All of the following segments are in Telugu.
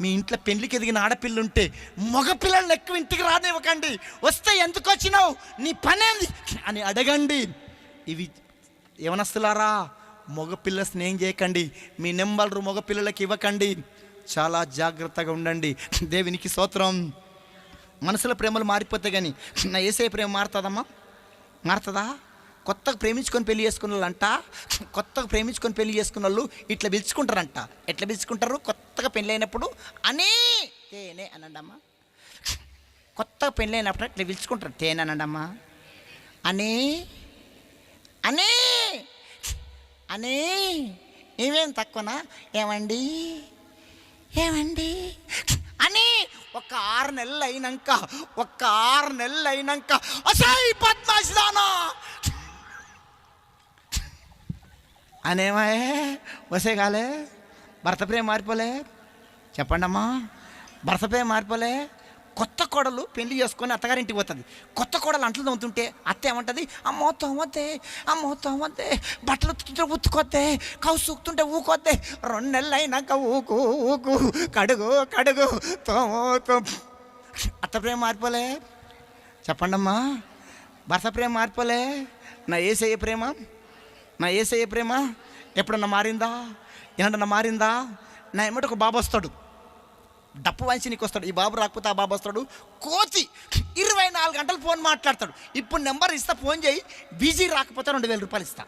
మీ ఇంట్లో పెళ్ళికి ఎదిగిన ఆడపిల్ల ఉంటే మగపిల్లల్ని ఎక్కువ ఇంటికి రానివ్వకండి. వస్తే ఎందుకు వచ్చినావు? నీ పనేంది అని అడగండి. ఇవి యవనస్తులారా మగపిల్ల స్నేహం చేయకండి. మీ నెంబర్లు మగపిల్లలకి ఇవ్వకండి. చాలా జాగ్రత్తగా ఉండండి. దేవునికి స్తోత్రం. మనసులో ప్రేమలు మారిపోతే కానీ నా ఏసే ప్రేమ మారుతుందమ్మా? మారుతుందా? కొత్తగా ప్రేమించుకొని పెళ్ళి చేసుకున్న వాళ్ళు అంట కొత్తగా ప్రేమించుకొని పెళ్ళి చేసుకున్న వాళ్ళు ఇట్లా పిలుచుకుంటారంట. ఎట్లా పిలుచుకుంటారు? కొత్తగా పెళ్ళైనప్పుడు అయినప్పుడు అనే తేనే అనండమ్మా. కొత్తగా పెళ్ళైనప్పుడు ఇట్లా పిలుచుకుంటారు. తేనె అనండమ్మా. అనే అనే అనే. ఏమేం తక్కువనా? ఏమండి? ఏమండి? అని. ఒక ఆరు నెలలు అయినాక ఒక ఆరు నెలలు అయినాక అసాయి పద్మాసిదానా అనేమాయే వసే కాలే భర్త ప్రేమ మారిపోలే. చెప్పండి అమ్మా భర్త ప్రేమ మారిపోలే. కొత్త కోడలు పెళ్ళి చేసుకొని అత్తగారింటికి పోతుంది. కొత్త కోడలు అంట్లు తోముతుంటే అత్త ఏమంటుంది? అమ్మో తోమతే అమ్మో తోమతే బట్టలు ఉతుకుతుంటే ఉత్తుకొత్తే కౌసు సూకుతుంటే ఊకొద్దే రెండు నెలలు అయినాక ఊకు ఊకు కడుగు కడుగు తోమో తో అత్త ప్రేమ మారిపోలే. చెప్పండమ్మా భర్త ప్రేమ మారిపోలే. నా ఏసయ్య ప్రేమ నా ఏసయ్య ప్రేమ ఎప్పుడన్నా మారిందా? ఏమన్నా మారిందా? నా ఎమ్మటి ఒక బాబు వస్తాడు. డప్పు వాయించి నీకు వస్తాడు ఈ బాబు రాకపోతే ఆ బాబు వస్తాడు. కోచి ఇరవై నాలుగు గంటలు ఫోన్ మాట్లాడతాడు. ఇప్పుడు నెంబర్ ఇస్తా ఫోన్ చేయి. బిజీ రాకపోతే రెండు వేల రూపాయలు ఇస్తా.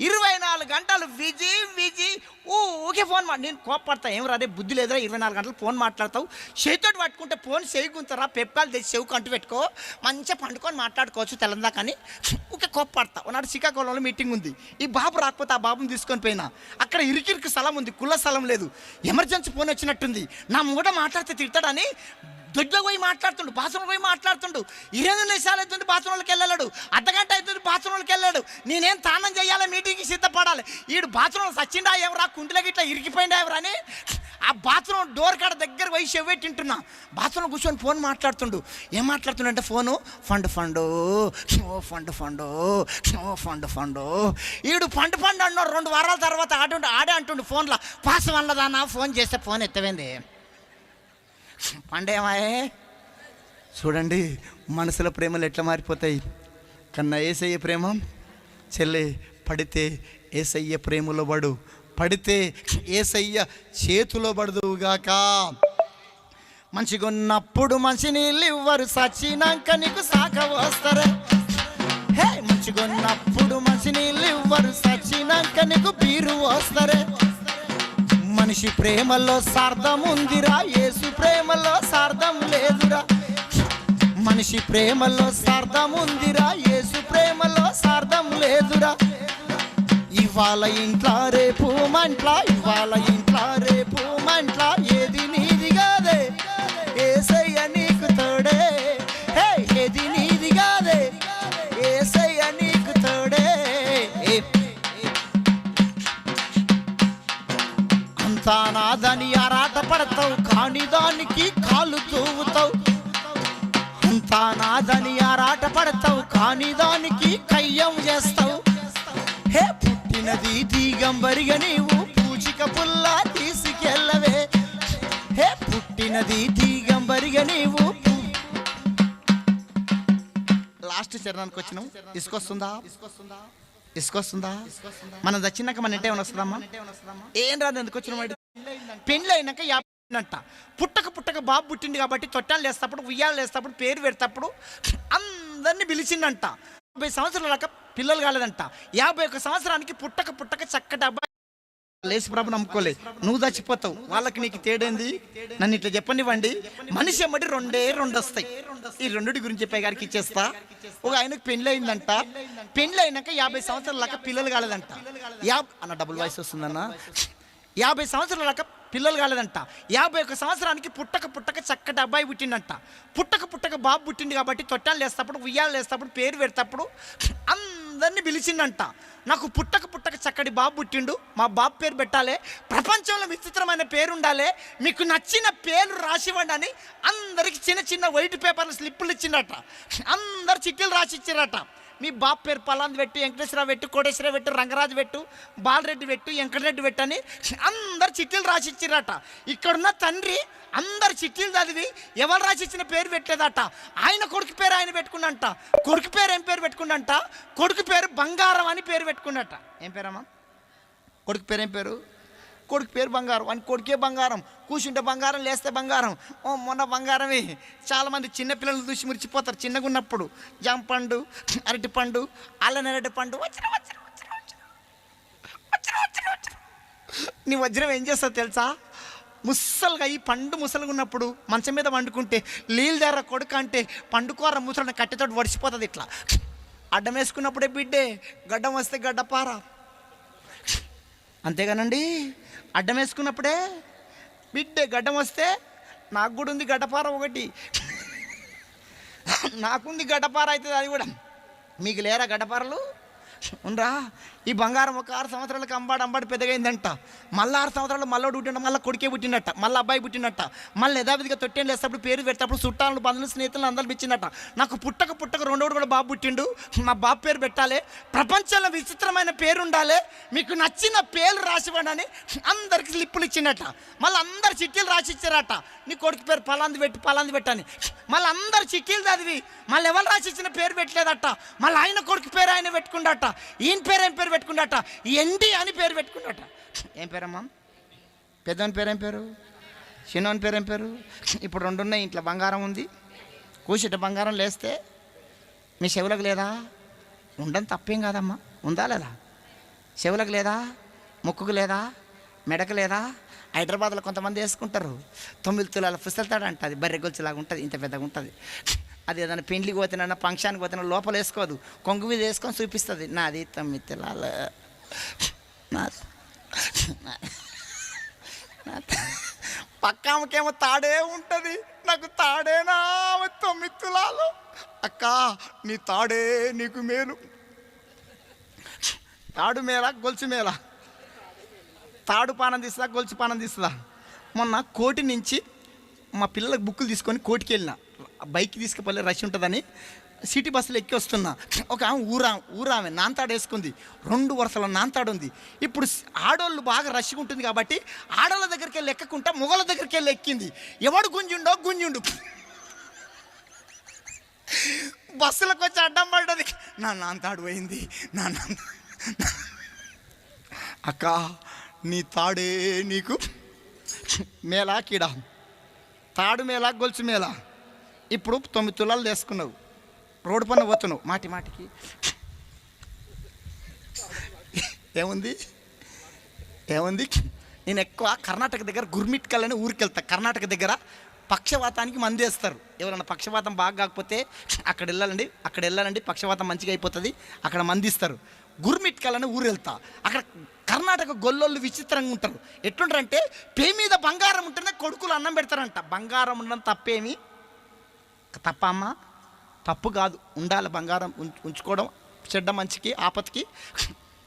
ఇరవై నాలుగు గంటలు బిజీ బిజీ ఊకే ఫోన్ మా నేను కోపడతా ఏం రాదే బుద్ధి లేదురా ఇరవై నాలుగు గంటలు ఫోన్ మాట్లాడతావు. చేతితోటి పట్టుకుంటే ఫోన్ సేగుంటారా పెప్పాలు తెచ్చి చెవుకు అంటు పెట్టుకో. మంచిగా పండుకొని మాట్లాడుకోవచ్చు తెలందా కానీ. ఊకే కోపడతా ఒకనాడు శ్రీకాకుళంలో మీటింగ్ ఉంది. ఈ బాబు రాకపోతే ఆ బాబుని తీసుకొని పోయినా. అక్కడ ఇరికిరికి స్థలం ఉంది కుల్ల స్థలం లేదు. ఎమర్జెన్సీ ఫోన్ వచ్చినట్టుంది. నా మూడ మాట్లాడితే తిడతాడని దొడ్లో పోయి మాట్లాడుతుండు బాత్రూమ్ పోయి మాట్లాడుతుండు. ఇరవై నిమిషాలు అవుతుంది బాత్రూంలోకి వెళ్ళాడు అర్ధగంట అవుతుంది బాత్రూంలోకి వెళ్ళాడు నేనేం తానం చేయాలి? మీటింగ్కి సిద్ధపడాలి. ఈడు బాత్రూమ్ సచ్చిండా ఎవరా? కుంటిలోకి ఇట్లా ఇరికిపోయిండా ఎవరా అని? ఆ బాత్రూమ్ డోర్ కాడ దగ్గర పోయి చెవ్వే తింటున్నా. బాత్రూమ్ కూర్చొని ఫోన్ మాట్లాడుతుండు. ఏం మాట్లాడుతుండంటే ఫోను? Fund fund. ఓ ఫండ్ ఫండు. ఓ ఫండ్ ఫండు. ఈడు ఫండ్ ఫండ్ అన్నాడు. రెండు వారాల తర్వాత ఆడు ఆడే అంటుండు ఫోన్లో. పాస్ వల్లదానా ఫోన్ చేస్తే ఫోన్ ఎత్తవేంది? పండేమాయే? చూడండి మనసుల ప్రేమలు ఎట్లా మారిపోతాయి. కన్నా ఏసయ్య ప్రేమ చెల్లె పడితే ఏసయ్య ప్రేమలో పడు. పడితే ఏసయ్య చేతిలో పడదుగాక మంచిగున్నప్పుడు మంచి నీళ్ళు ఇవ్వరు సచ్చినాక నీకు సాక వస్తారే. హే మంచిగున్నప్పుడు మంచి నీళ్ళు ఇవ్వరు సచ్చినాక నీకు బీరు వస్తారే. మనిషి ప్రేమలో సార్థం ఉందిరా యేసు ప్రేమలో సార్థం లేదురా. మనిషి ప్రేమలో సార్థం ఉందిరా యేసు ప్రేమలో సార్థం లేదురా. ఇవాళ ఇంట్లో రేపు మంట్ల ఇవాళ ఇంట్లో రేపు మంట్ల ఏది నీ అంతా నాదని ఆరాట పడతావు కాని దానికి కాలు తూవుతావు. అంతా నాదని ఆరాట పడతావు కాని దానికి కయ్యం చేస్తావు. హే పుట్టినది దిగంబరిగా నీవు పూచిక పుల్ల తీసుకెళ్ళవే. హే పుట్టినది దిగంబరిగా నీవు లాస్ట్ చరణానికి వచ్చినాం ఇసుకొస్తుందా ఇసుకొస్తుందా? మనం దచ్చినాక మన ఇంటే వస్తుందమ్మా? ఏం రాదు ఎందుకు వచ్చిన పెళ్ళి అయినాక యాభై అంట పుట్టక పుట్టక బాబు పుట్టింది కాబట్టి తొట్టాలు వేస్తప్పుడు ఉయ్యాలు వేస్తప్పుడు పేరు పెడతప్పుడు అందరినీ పిలిచిందంట యాభై సంవత్సరాల పిల్లలు కాలేదంట. యాభై ఒక్క సంవత్సరానికి పుట్టక పుట్టక చక్కటి అబ్బాయి లేచి ప్రభు నమ్ముకోలే. నువ్వు చచ్చిపోతావు. వాళ్ళకి నీకు తేడేంది? నన్ను ఇట్లా చెప్పనివ్వండి. మనిషి ఎమ్మటి రెండే రెండు వస్తాయి ఈ రెండుటి గురించి చెప్పే గారికి ఇచ్చేస్తా. ఒక ఆయనకు పెళ్ళి అయిందంట. పెళ్ళి అయినాక యాభై సంవత్సరాల దాకా పిల్లలు కాలేదంట. యా అన్న డబుల్ వాయిస్ వస్తుందన్న. యాభై సంవత్సరాల దాకా పిల్లలు కాలేదంట. యాభై ఒక సంవత్సరానికి పుట్టక పుట్టక చక్కటి అబ్బాయి పుట్టిండంట. పుట్టక పుట్టక బాబు పుట్టింది కాబట్టి తొట్టాలు వేస్తప్పుడు ఉయ్యాలు వేస్తప్పుడు పేరు పెడతప్పుడు అందరినీ పిలిచిండంట నాకు పుట్టక పుట్టక చక్కటి బాబు పుట్టిండు. మా బాబు పేరు పెట్టాలి. ప్రపంచంలో విచిత్రమైన పేరు ఉండాలి మీకు నచ్చిన పేరు రాసివ్వండి అని అందరికి చిన్న చిన్న వైట్ పేపర్లు స్లిప్పులు ఇచ్చిండట అందరు చిట్టీలు రాసి ఇచ్చారట మీ బాబు పేరు పలాంది పెట్టు వెంకటేశ్వరరావు పెట్టు కోటేశ్వరరావు పెట్టు రంగరాజు పెట్టు బాలరెడ్డి పెట్టు వెంకటరెడ్డి పెట్టు అని అందరు చిట్టీలు రాసిచ్చిరట. ఇక్కడున్న తండ్రి అందరు చిట్టీలు చదివి ఎవరు రాసిచ్చిన పేరు పెట్టలేదట. ఆయన కొడుకు పేరు ఆయన పెట్టుకున్నంట. కొడుకు పేరు ఏం పేరు పెట్టుకున్నంట? కొడుకు పేరు బంగారం అని పేరు పెట్టుకుండట ఏం పేరమ్మా? కొడుకు పేరు ఏం పేరు? కొడుకు పేరు బంగారం. అని కొడుకే బంగారం. కూర్చుంటే బంగారం లేస్తే బంగారం. ఓ మొన్న బంగారమే. చాలామంది చిన్నపిల్లలు చూసి మురిచిపోతారు చిన్నగా ఉన్నప్పుడు జామ పండు అరటి పండు అల్లనరటి పండు. వచ్చిన వచ్చిన వచ్చిన వచ్చిన వచ్చిన వచ్చిన వచ్చిన నీ వజ్రం ఏం చేస్తావు తెలుసా? ముసలుగా ఈ పండు ముసలుగా ఉన్నప్పుడు మంచం మీద వండుకుంటే నీళ్ళు దగ్గర కొడుకు అంటే పండుకోర ముసలిని కట్టెతోటి వడిసిపోతుంది ఇట్లా. అడ్డం వేసుకున్నప్పుడే బిడ్డే గడ్డం వస్తే గడ్డపార అంతేగానండి? అడ్డం వేసుకున్నప్పుడే బిడ్డే గడ్డం వస్తే నాకు కూడా ఉంది గడ్డపార ఒకటి. నాకుంది గడ్డపార అవుతుంది అది కూడా. మీకు లేరా గడ్డపారలు ఉండరా ఈ బంగారం ఒక ఆరు సంవత్సరాలకు అంబాడు అంబాడు పెద్దగైందంట. మళ్ళీ ఆరు సంవత్సరాలు మళ్ళీ పుట్టిండ మళ్ళీ కొడుకే పుట్టినట్ట మళ్ళీ అబ్బాయి పుట్టినట్ట మళ్ళీ యథావిధిగా తొట్టేం లేసేటప్పుడు పేరు పెట్టేటప్పుడు చుట్టాలను బంధువులు స్నేహితులను అందరూ ఇచ్చిందట నాకు పుట్టక పుట్టక రెండోడు కూడా బాబు పుట్టిండు. మా బాబు పేరు పెట్టాలి. ప్రపంచంలో విచిత్రమైన పేరు ఉండాలి మీకు నచ్చిన పేరు రాసివ్వడని అందరికి స్లిప్పులు ఇచ్చిండట. మళ్ళీ అందరు చిట్టీలు రాసి ఇచ్చారట నీ కొడుకు పేరు పలాంది పెట్టి పలాంది పెట్టని మళ్ళీ అందరు చిట్టీలు చదివి మళ్ళీ ఎవరు రాసి ఇచ్చిన పేరు పెట్టలేదట. మళ్ళీ ఆయన కొడుకు పేరు ఆయన పెట్టుకుండట. ఈయన పేరు ఏం పేరు పెట్టుకుండట ఎండి అని పేరు పెట్టుకుండట ఏం పేరమ్మా? పెద్దోని పేరు ఏం పేరు? చిన్నోని పేరు ఏం పేరు? ఇప్పుడు రెండు ఉన్నాయి ఇంట్లో బంగారం ఉంది. కూర్చుంటే బంగారం లేస్తే మీ చెవులకు లేదా? ఉండని తప్పేం కాదమ్మా. ఉందా లేదా? చెవులకు లేదా? ముక్కుకు లేదా? మెడకు లేదా? హైదరాబాద్లో కొంతమంది వేసుకుంటారు. తొమ్మిది తులాల పుస్తలతాడు అంట అది బర్రె గొలుసులాగా ఉంటుంది ఇంత పెద్దగా ఉంటుంది. అది ఏదైనా పెండ్లికి పోతున్నా ఫంక్షన్కి పోతున్నా లోపల వేసుకోదు. కొంగు మీద వేసుకొని చూపిస్తుంది. నాది తమ్మి తులాల నా పక్క ఆమెకేమో తాడే ఉంటుంది. నాకు తాడేనా ఆమె తొమ్మిది తులాలు అక్క నీ తాడే నీకు మేలు. తాడు మేళ గొలుసు మేళ తాడు పానం తీస్తుందా గొలుసు పానం తీస్తుందా? మొన్న కోటి నుంచి మా పిల్లలకు బుక్కులు తీసుకొని కోటికి వెళ్ళిన. బైక్ తీసుకుపోలే రష్ ఉంటుందని సిటీ బస్సులు ఎక్కి వస్తున్నా. ఒక ఆమె ఊరా ఊరామె నాంతాడు వేసుకుంది. రెండు వరుసలో నాంతాడు ఉంది. ఇప్పుడు ఆడోళ్ళు బాగా రష్గా ఉంటుంది కాబట్టి ఆడోళ్ళ దగ్గరికి వెళ్ళి ఎక్కకుండా మొగల దగ్గరికి వెళ్ళి ఎక్కింది. ఎవడు గుంజుండో గుంజుండు. బస్సులకు వచ్చి అడ్డం పడ్డది. నా నాంతాడు పోయింది. నా నాంత అక్క నీ తాడే నీకు మేలా కీడా. తాడు మేళ గొలుసు మేళ. ఇప్పుడు తొమ్మిది తులాలు వేసుకున్నావు. రోడ్డు పైన పోతున్నావు. మాటి మాటికి. ఏముంది? ఏముంది? నేను ఎక్కువ కర్ణాటక దగ్గర గుర్మిట్కల్ ఊరికెళ్తా ఊరికి కర్ణాటక దగ్గర పక్షవాతానికి మంది వేస్తారు. ఎవరైనా పక్షవాతం బాగా కాకపోతే అక్కడ వెళ్ళాలండి. అక్కడ వెళ్ళాలండి. పక్షవాతం మంచిగా అయిపోతుంది. అక్కడ మంది ఇస్తారు. గుర్మిట్కల్ ఊరు వెళ్తా. అక్కడ కర్ణాటక గొల్లోళ్ళు విచిత్రంగా ఉంటారు. ఎట్లుంటారంటే పే మీద బంగారం ఉంటేనే కొడుకులు అన్నం పెడతారంట. బంగారం ఉండడం తప్పేమి తప్ప అమ్మా. తప్పు కాదు. ఉండాలి బంగారం ఉంచుకోవడం. చెడ్డ మంచికి ఆపత్కి.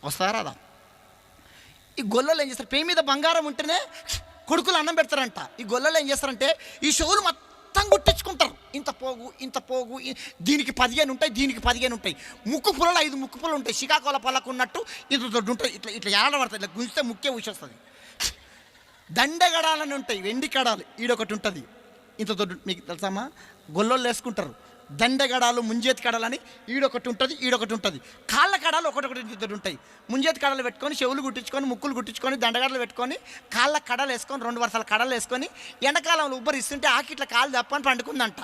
వస్తారా అదా ఈ గొల్లలు ఏం చేస్తారు? పే మీద బంగారం ఉంటేనే కొడుకులు అన్నం పెడతారంట. ఈ గొల్లలు ఏం చేస్తారంటే ఈ షోలు మొత్తం గుట్టించుకుంటారు ఇంత పోగు ఇంత పోగు దీనికి పదిహేను ఉంటాయి దీనికి పదిహేను ఉంటాయి. ముక్కు పుల్లలు ఐదు ముక్కు పుల్లలు ఉంటాయి. శ్రీకాకుళ పళ్ళకు ఉన్నట్టు ఇంత దొడ్డు ఉంటాయి ఇట్లా ఇట్లా ఏడబడతాయి ఇట్లా గుంజితే ముక్కే ఊసొస్తుంది. దండగడాలని ఉంటాయి. వెండి కడాలు. ఈడొకటి ఉంటుంది. ఇంత దొడ్డు మీకు తెలుసమ్మా? గొల్లోళ్ళు వేసుకుంటారు. దండగడాలు ముంజేతి కడాలని ఈడొకటి ఉంటుంది ఈడొకటి ఉంటుంది. కాళ్ళ కడాలు ఒకటొకటి ఇద్దరు ఉంటాయి. ముంజేతి కడలు పెట్టుకొని చెవులు గుట్టించుకొని ముక్కులు గుట్టించుకొని దండగడలు పెట్టుకొని కాళ్ళ కడలు వేసుకొని రెండు వరుసల కడలు వేసుకొని ఎండాకాలంలో ఉబ్బరి ఇస్తుంటే ఆకిట్ల కాళ్ళు తప్పని పండుకుందంట.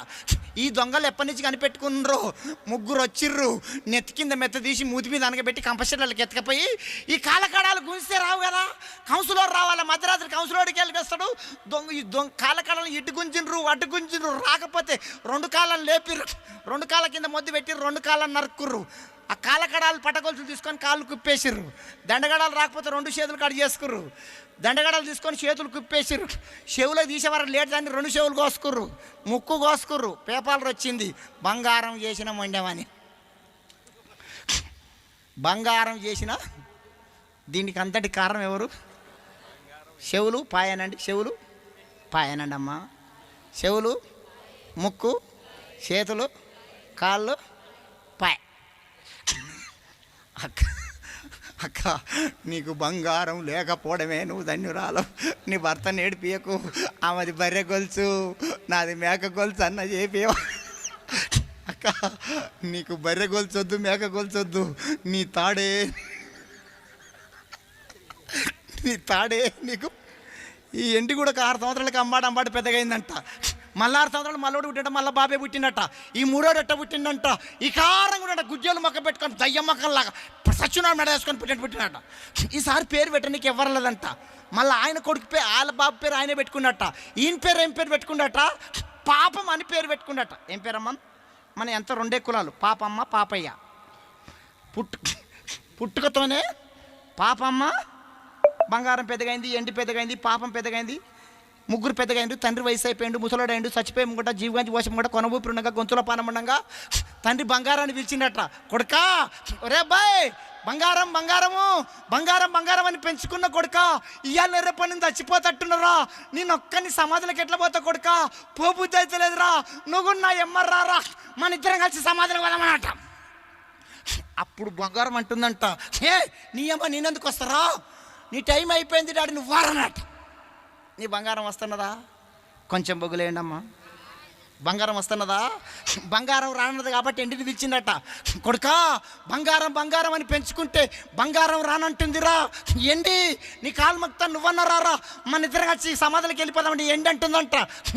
ఈ దొంగలు ఎప్పటి నుంచి కనిపెట్టుకున్నారు ముగ్గురు వచ్చిర్రు. నెత్తి కింద మెత్త తీసి మూతి మీద అనగబెట్టి కంపస్టర్లకు ఎత్తకపోయి ఈ కాలకడాలు గుంజితే రావు కదా? కౌన్సిలర్ రావాలి మధ్యరాత్రి కౌన్సిలర్కి వెళ్ళిస్తాడు దొంగ ఈ దొంగ కాలకడాలు ఇటు గుంజిండ్రు అటు గుంజిండ్రు రాకపోతే రెండు కాళ్ళని లేపిర్రు. రెండు కాళ్ళ కింద మొద్దు పెట్టి రెండు కాళ్ళ నరుక్కుర్రు. ఆ కాలకడాలు పట్టగొలుసులు తీసుకొని కాళ్ళు కుప్పేసిర్రు. దండగడాలు రాకపోతే రెండు చేతులు కట్ చేసుకుర్రు. దండగడాలు తీసుకొని చేతులు కుప్పేసిర్రు. చెవులకు తీసేవారు లేట్ దాన్ని రెండు చెవులు కోసుకుర్రు. ముక్కు కోసుకుర్రు. పేపాలు వచ్చింది బంగారం చేసిన వండామని బంగారం చేసిన దీనికి అంతటి కారణం ఎవరు? చెవులు పాయనండి. చెవులు పాయనండి అమ్మ చెవులు ముక్కు చేతులు కాళ్ళు పాయ్ అక్క నీకు బంగారం లేకపోవడమే నువ్వు ధన్యురాలు. నీ భర్త నేడిపియకు ఆమెది బర్రె గొలుసు. నాది మేక గొలుసు అన్న చేపియవా అక్క నీకు బర్రె గొలుచొద్దు మేక గొలుచొద్దు నీ తాడే నీ తాడే నీకు. ఈ ఎండి కూడా ఒక ఆరు సంవత్సరాలకి అమ్మాడు అమ్మాడు పెద్దగైందంట. మళ్ళీ ఆరు సంవత్సరాలు మళ్ళోడు పుట్టినట మళ్ళీ బాబే పుట్టిండట. ఈ మూడోడు ఎట్ట పుట్టిండంట? ఈ కారంగా ఉన్నట గుజ్జోలు మొక్క పెట్టుకొని దయ్యం మొక్కల్లాగా సత్యనారాయణ మెడ వేసుకొని పుట్టినట్టు పుట్టినట ఈసారి పేరు పెట్టడానికి ఎవరు లేదంట. మళ్ళీ ఆయన కొడుకు పేరు వాళ్ళ బాబు పేరు ఆయనే పెట్టుకున్నట్ట ఈయన పేరు ఏం పేరు పెట్టుకున్నట? పాపం అని పేరు పెట్టుకున్నట. ఏం పేరమ్మ? మన ఎంత రెండే కులాలు పాపమ్మ పాపయ్య. పుట్టు పుట్టుకతోనే పాపమ్మ బంగారం పెద్దగైంది ఎండి పెద్దగైంది పాపం పెద్దగైంది ముగ్గురు పెద్దగైండు తండ్రి వయసు అయిపోయిండు ముసలోడైండు చచ్చిపోయి ముంగట జీవగాంచి పోసం కూడా కొన ఉండగా గొంతుల పానముండగా తండ్రి బంగారాన్ని పిలిచిండట కొడుకా ఒరే బాయ్ బంగారం బంగారము బంగారం బంగారం అని పెంచుకున్న కొడుక ఇవాళ రేపటి నుంచి చచ్చిపోతట్టున్నారా? నేను ఒక్కని సమాధులకు ఎట్లా పోతా కొడుక? పోబుద్ధి అయితే లేదురా. నువ్వు నా ఎమ్మర్రారా? మన ఇద్దరం కలిసి సమాధులకు పోదామన్నట అప్పుడు బంగారం అంటుందంట ఏ నీ అమ్మ నేనెందుకు వస్తారా? నీ టైం అయిపోయింది డాడీ నువ్వు వారనట నీ బంగారం వస్తున్నదా? కొంచెం బొగ్గులేయండమ్మా. బంగారం వస్తున్నదా? బంగారం రానున్నది కాబట్టి ఎండిని పిలిచిందట కొడుకా బంగారం బంగారం అని పెంచుకుంటే బంగారం రానంటుందిరా. ఎండి నీ కాలు మొత్తం నువ్వన్నారా మన ఇద్దరు వచ్చి సమాధులకి వెళ్ళిపోదామండి. ఎండి అంటుందంట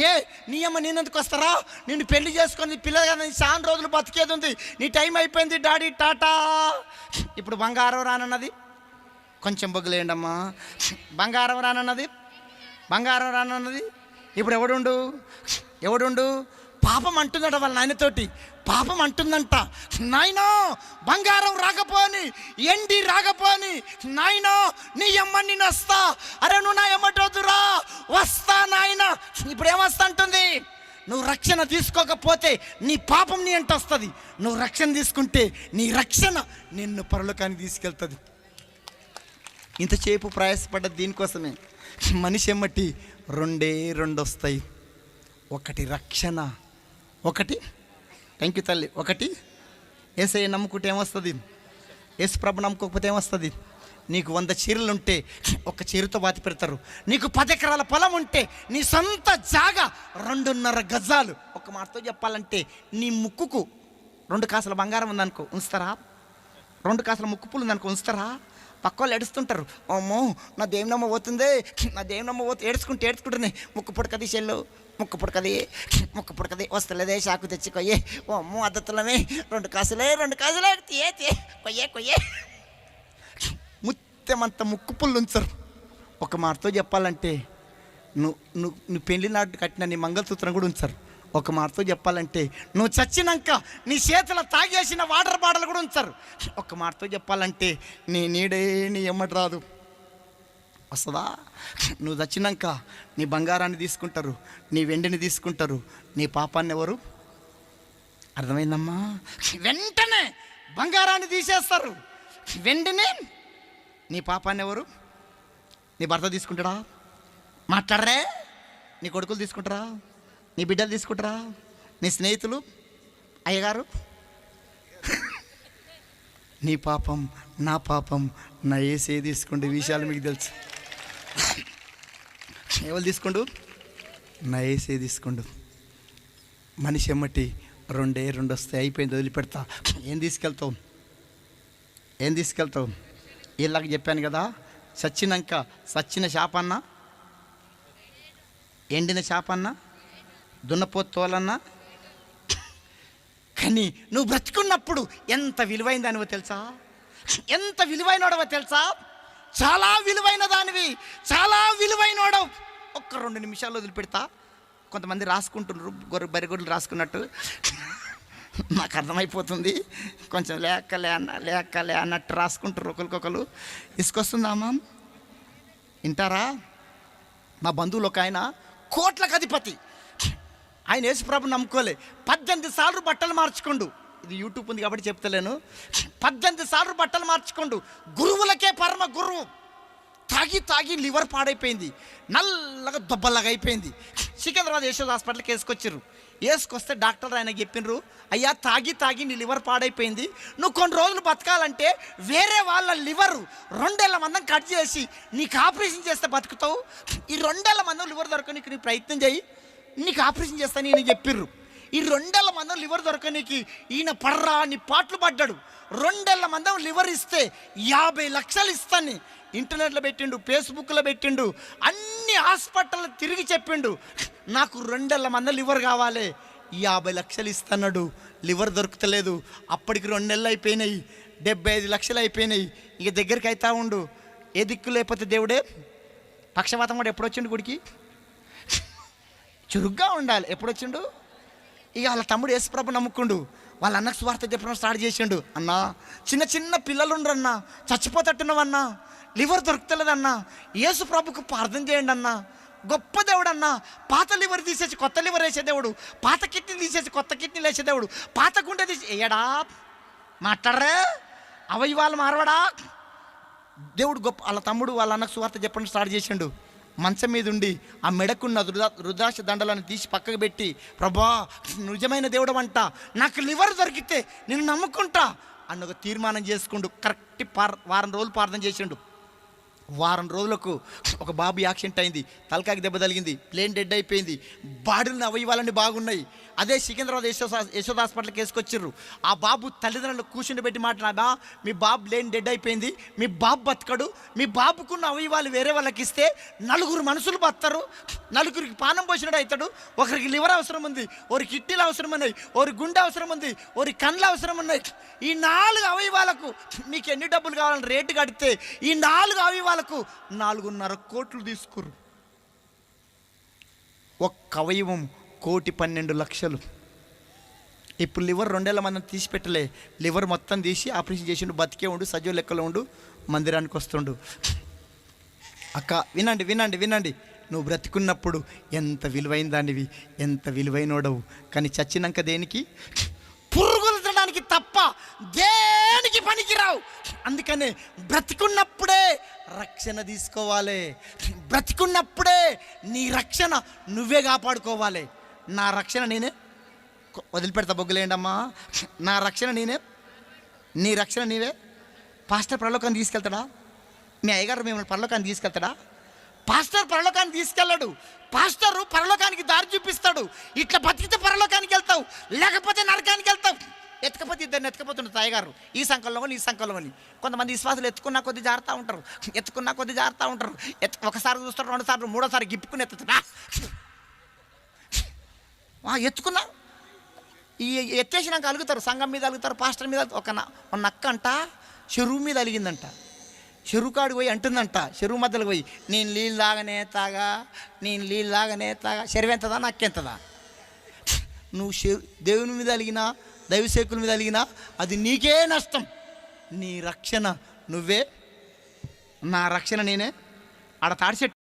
ఏ నీ అమ్మ నేనెందుకు వస్తారా? నిన్ను పెళ్ళి చేసుకొని పిల్లగా చాలా రోజులు బతికేది ఉంది. నీ టైం అయిపోయింది డాడీ టాటా. ఇప్పుడు బంగారం రానన్నది. కొంచెం బొగ్గులేయండమ్మా. బంగారం రానన్నది. బంగారం రానున్నది? ఇప్పుడు ఎవడుండు? ఎవడుండు? పాపం అంటుందట వాళ్ళ నాయనతోటి. పాపం అంటుందంట. నాయనో బంగారం రాకపోని ఎండి రాకపోని నాయనో నీ అమ్మ నేను వస్తా. అరే నువ్వు నా ఎమ్మటోదురా వస్తా నాయన. ఇప్పుడు ఏమొస్తా అంటుంది నువ్వు రక్షణ తీసుకోకపోతే నీ పాపం నీ అంట వస్తుంది. నువ్వు రక్షణ తీసుకుంటే నీ రక్షణ నిన్ను పరలోకానికి తీసుకెళ్తుంది. ఇంతసేపు ప్రయాసపడ్డ దీనికోసమే. మనిషి ఎమ్మటి రెండే రెండు వస్తాయి ఒకటి రక్షణ ఒకటి థ్యాంక్ యూ తల్లి ఒకటి ఏసఐ నమ్ముకుంటే ఏమొస్తుంది? ఏసు ప్రభు నమ్ముకోకపోతే ఏమొస్తుంది? నీకు వంద చీరలు ఉంటే ఒక చీరతో బాతి పెడతారు. నీకు పది ఎకరాల పొలం ఉంటే నీ సొంత జాగా రెండున్నర గజాలు. ఒక మాటతో చెప్పాలంటే నీ ముక్కుకు రెండు కాసుల బంగారం ఉందనుకో ఉంచుతారా? రెండు కాసుల ముక్కు పూలు ఉందనుకో ఉంచుతారా? పక్క వాళ్ళు ఏడుస్తుంటారు. అమ్మో నా దేవునమ్మ పోతుంది. నా దేవునమ్మ పోతే ఏడుచుకుంటే ఏడుచుకుంటుంది ముక్కు పుడకది చెల్లు. ముక్కు పుడకది ముక్కు పుడకది. వస్తలేదే షాకు తెచ్చుకోయే ఓ అమ్మో అద్దతులమే. రెండు కాసులే రెండు కాసులే. తీయే తీయే. కొయ్యే కొయ్యే. ముత్తెమంత ముక్కు పుల్లు ఉంచరు. ఒక మాటతో చెప్పాలంటే నువ్వు నువ్వు నువ్వు పెళ్ళి నాటు కట్టిన నీ మంగళసూత్రం కూడా ఉంచరు. ఒక మాటతో చెప్పాలంటే నువ్వు చచ్చినాక నీ చేతుల తాగేసిన వాటర్ బాటిల్ కూడా ఉంచారు ఒక మాటతో చెప్పాలంటే నీ నీడే నీ ఎమ్మటి రాదు. వస్తుందా? నువ్వు చచ్చినాక నీ బంగారాన్ని తీసుకుంటారు నీ వెండిని తీసుకుంటారు నీ పాపాన్ని ఎవరు? అర్థమైందమ్మా? వెంటనే బంగారాన్ని తీసేస్తారు వెండిని నీ పాపాన్ని ఎవరు? నీ భర్త తీసుకుంటాడా? మాట్లాడరే నీ కొడుకులు తీసుకుంటారా? నీ బిడ్డలు తీసుకుంటారా? నీ స్నేహితులు? అయ్యగారు? నీ పాపం నా పాపం నా ఏసే తీసుకుంటే విషయాలు మీకు తెలుసు. ఎవరు తీసుకుండు? నా ఏసే తీసుకుండు. మనిషి ఎమ్మటి రెండే రెండు వస్తే అయిపోయింది వదిలిపెడతా. ఏం తీసుకెళ్తావు? ఏం తీసుకెళ్తావు? వీళ్ళకి చెప్పాను కదా చచ్చినాక సచ్చిన చేపన్న ఎండిన చేపన్న దున్నపోతు తోలన్నా కానీ నువ్వు బ్రతికున్నప్పుడు ఎంత విలువైన దానివో తెలుసా? ఎంత విలువైనడవో తెలుసా? చాలా విలువైన దానివి చాలా విలువైనడవు ఒక్క రెండు నిమిషాలు వదిలిపెడతా. కొంతమంది రాసుకుంటున్నారు గొర్రె బరిగొడ్లు రాసుకున్నట్టు. నాకు అర్థమైపోతుంది. కొంచెం లేకలే అన్న లేకలే అన్నట్టు రాసుకుంటారు ఒకరికొకరు. ఇసుకొస్తుందామా వింటారా? మా బంధువులు ఒక ఆయన కోట్లకు అధిపతి. ఆయన యేసుప్రభు నమ్ముకోలే. పద్దెనిమిది సార్లు బట్టలు మార్చుకోండు. ఇది యూట్యూబ్ ఉంది కాబట్టి చెప్తలేను. పద్దెనిమిది సార్లు బట్టలు మార్చుకోండు. గురువులకే పరమ గురువు. తాగి తాగి లివర్ పాడైపోయింది. నల్లగా దొబ్బలాగా అయిపోయింది. సికింద్రాబాద్ యశోద్ హాస్పిటల్కి వేసుకొచ్చారు వేసుకొస్తే డాక్టర్ ఆయన చెప్పిండ్రు అయ్యా తాగి తాగి నీ లివర్ పాడైపోయింది. నువ్వు కొన్ని రోజులు బతకాలంటే వేరే వాళ్ళ లివర్ రెండేళ్ళ మందం కట్ చేసి నీకు ఆపరేషన్ చేస్తే బతుకుతావు. ఈ రెండేళ్ళ మందం లివర్ దొరకనీకి నీ ప్రయత్నం చేయి. నీకు ఆపరేషన్ చేస్తాను ఈయన చెప్పిర్రు. ఈ రెండేళ్ళ మందం లివర్ దొరకనీకి ఈయన పడరా అని పాటలు పడ్డాడు. రెండేళ్ళ మందం లివర్ ఇస్తే యాభై లక్షలు ఇస్తాను ఇంటర్నెట్లో పెట్టిండు ఫేస్బుక్లో పెట్టిండు అన్ని హాస్పిటల్ తిరిగి చెప్పిండు. నాకు రెండేళ్ళ మంద లివర్ కావాలి. యాభై లక్షలు ఇస్తున్నాడు. లివర్ దొరుకుతలేదు. అప్పటికి రెండు నెలలు అయిపోయినాయి. డెబ్బై ఐదు లక్షలు అయిపోయినాయి. ఇక దగ్గరికి అవుతా ఉండు. ఏ దిక్కు లేకపోతే దేవుడే? పక్షవాతం కూడా ఎప్పుడు వచ్చిండు గుడికి? చురుగ్గా ఉండాలి. ఎప్పుడు వచ్చిండు ఇక వాళ్ళ తమ్ముడు యేసుప్రభు నమ్ముకుండు. వాళ్ళ అన్నకు స్వార్థ చెప్పడం స్టార్ట్ చేసిండు. అన్నా చిన్న చిన్న పిల్లలు ఉండరన్నా చచ్చిపోతట్టున్నావన్నా లివర్ దొరుకుతలేదన్నా యేసు ప్రభుకు ప్రార్థన చేయండి అన్నా గొప్ప దేవుడు అన్నా పాత లివర్ తీసేసి కొత్త లివర్ వేసే దేవుడు పాత కిడ్నీ తీసేసి కొత్త కిడ్నీ వేసే దేవుడు పాత గుండె తీసి ఏడా? మాట్లాడరే? అవయవాలు మారవడా? దేవుడు గొప్ప వాళ్ళ తమ్ముడు వాళ్ళ అన్నకు సువార్త చెప్పడం స్టార్ట్ చేసిండు. మంచం మీద ఉండి ఆ మెడకున్న రుదా రుద్రాక్ష దండలను తీసి పక్కకు పెట్టి ప్రభా నిజమైన దేవుడు అంట నాకు లివర్ దొరికితే నేను నమ్ముకుంటా. అన్న ఒక తీర్మానం చేసుకుంటూ కరెక్ట్ పార్ వారం రోజులు ప్రార్థన చేసిండు. వారం రోజులకు ఒక బాబు యాక్సిడెంట్ అయింది తలకాకి దెబ్బ తగిలింది ప్లేన్ డెడ్ అయిపోయింది బాడీలు అవయవాలన్నీ బాగున్నాయి. అదే సికింద్రాబాద్ యశోద యశోద హాస్పిటల్కి వేసుకొచ్చిర్రు ఆ బాబు తల్లిదండ్రులు కూర్చుని పెట్టి మాట్లాడా మీ బాబు లేని డెడ్ అయిపోయింది మీ బాబు బతకడు మీ బాబుకున్న అవయవాలు వేరే వాళ్ళకి ఇస్తే నలుగురు మనుషులు బతారు నలుగురికి పానం పోసినట్టు అవుతాడు ఒకరికి లివర్ అవసరం ఉంది ఒకరి కిడ్నీలు అవసరం ఉన్నాయి ఒకరికి గుండె అవసరం ఉంది ఒకరికి కళ్ళు అవసరం ఉన్నాయి. ఈ నాలుగు అవయవాలకు మీకు ఎన్ని డబ్బులు కావాలని రేటు కడితే ఈ నాలుగు అవయవాలు అవయవాలకు నాలుగున్నర కోట్లు తీసుకురు ఒక్క అవయవం కోటి పన్నెండు లక్షలు. ఇప్పుడు లివర్ రెండేళ్ళ మంది తీసి పెట్టలే లివర్ మొత్తం తీసి ఆపరేషన్ చేసిండు బతికే ఉండు సజీవ లెక్కలో ఉండు మందిరానికి వస్తుండు. అక్క వినండి వినండి వినండి. నువ్వు బ్రతికున్నప్పుడు ఎంత విలువైన దానివి ఎంత విలువైనోడవు. కానీ చచ్చినాక దేనికి? పురుగులు తినడానికి తప్ప దేనికి పనికిరావు? అందుకనే బ్రతికున్నప్పుడే రక్షణ తీసుకోవాలి. బ్రతికున్నప్పుడే నీ రక్షణ నువ్వే కాపాడుకోవాలి. నా రక్షణ నేనే వదిలిపెడతా బొగ్గులేండమ్మా నా రక్షణ నేనే నీ రక్షణ నీవే. పాస్టర్ పరలోకాన్ని తీసుకెళ్తాడా? మీ అయ్యగారు మిమ్మల్ని పరలోకాన్ని తీసుకెళ్తాడా? పాస్టర్ పరలోకాన్ని తీసుకెళ్ళాడు. పాస్టరు పరలోకానికి దారి చూపిస్తాడు. ఇట్లా బతికితే పరలోకానికి వెళ్తావు. లేకపోతే నరకానికి వెళ్తావు. ఎత్తకపోతే ఇద్దరిని ఎత్తుకపోతుంటారు తాయగారు. ఈ సంకల్లో ఈ సంకల్లో కొంతమంది విశ్వాసులు ఎత్తుకున్నా కొద్ది జారుతూ ఉంటారు. ఎత్తుకున్నా కొద్ది జారుతూ ఉంటారు. ఎత్తు ఒకసారి చూస్తారు రెండుసార్లు మూడోసారి గిప్పుకుని ఎత్తుతున్నా ఎత్తుకున్నా? ఈ ఎత్తేసినాక అలుగుతారు సంఘం మీద అలుగుతారు పాస్టర్ మీద ఒక ఒక నక్క అంట చెరువు మీద అలిగిందంట. చెరువు కాడికి పోయి అంటుందంట చెరువు మధ్యలో పోయి నేను నీళ్ళు తాగనే తాగా నేను నీళ్ళు తాగనే తాగా చెరువు ఎంతదా నక్కెంతదా నువ్వు చెరు దేవుని మీద అలిగినా దైవసేకుల మీద అలిగినా అది నీకే నష్టం. నీ రక్షణ నువ్వే. నా రక్షణ నేనే. ఆడ తాడిచెట్టు